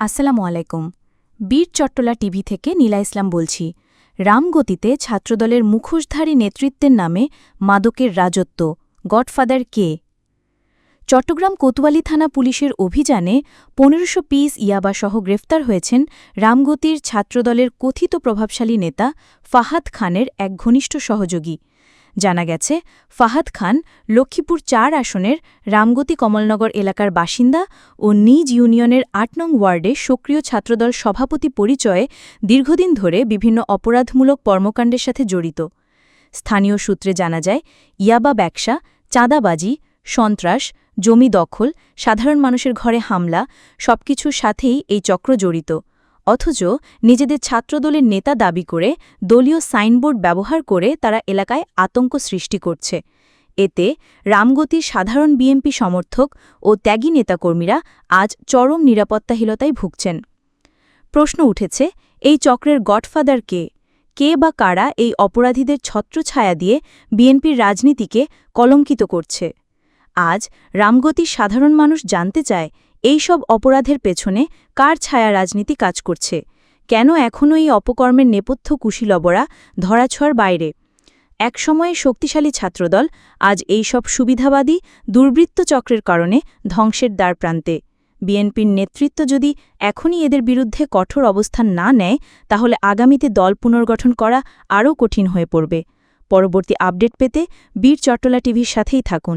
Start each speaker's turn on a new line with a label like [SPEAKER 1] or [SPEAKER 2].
[SPEAKER 1] আসসালামু আলাইকুম। বীর চট্টলা টিভি থেকে নীলা ইসলাম বলছি। রামগতিতে ছাত্রদলের মুখোশধারী নেতৃত্বের নামে মাদকের রাজত্ব। গডফাদার কে? চট্টগ্রাম কোতোয়ালি থানা পুলিশের অভিযানে পনেরোশো পিস ইয়াবাসহ গ্রেফতার হয়েছেন রামগতির ছাত্রদলের কথিত প্রভাবশালী নেতা ফাহাদ খানের এক ঘনিষ্ঠ সহযোগী। জানা গেছে, ফাহাদ খান লক্ষ্মীপুর চার আসনের রামগতি কমলনগর এলাকার বাসিন্দা ও নিজ ইউনিয়নের আট নং ওয়ার্ডে সক্রিয় ছাত্রদল সভাপতি পরিচয়ে দীর্ঘদিন ধরে বিভিন্ন অপরাধমূলক কর্মকাণ্ডের সাথে জড়িত। স্থানীয় সূত্রে জানা যায়, ইয়াবা ব্যবসা, চাঁদাবাজি, সন্ত্রাস, জমি দখল, সাধারণ মানুষের ঘরে হামলা সবকিছুর সাথেই এই চক্র জড়িত। অথচ নিজেদের ছাত্রদলের নেতা দাবি করে দলীয় সাইনবোর্ড ব্যবহার করে তারা এলাকায় আতঙ্ক সৃষ্টি করছে। এতে রামগতির সাধারণ বিএমপি সমর্থক ও ত্যাগী নেতাকর্মীরা আজ চরম নিরাপত্তাহীনতায় ভুগছেন। প্রশ্ন উঠেছে, এই চক্রের গডফাদার কে? কে বা কারা এই অপরাধীদের ছত্রছায়া দিয়ে বিএনপির রাজনীতিকে কলঙ্কিত করছে? আজ রামগতির সাধারণ মানুষ জানতে চায় এই সব অপরাধের পেছনে কার ছায়া রাজনীতি কাজ করছে? কেন এখনও এই অপকর্মের নেপথ্য কুশীলবরা ধরাছোঁয়ার বাইরে? একসময়ে শক্তিশালী ছাত্রদল আজ এই সব সুবিধাবাদী দুর্বৃত্ত চক্রের কারণে ধ্বংসের দ্বার প্রান্তে। বিএনপির নেতৃত্ব যদি এখনই এদের বিরুদ্ধে কঠোর অবস্থান না নেয়, তাহলে আগামীতে দল পুনর্গঠন করা আরও কঠিন হয়ে পড়বে। পরবর্তী আপডেট পেতে বীর চট্টলা টিভির সাথেই থাকুন।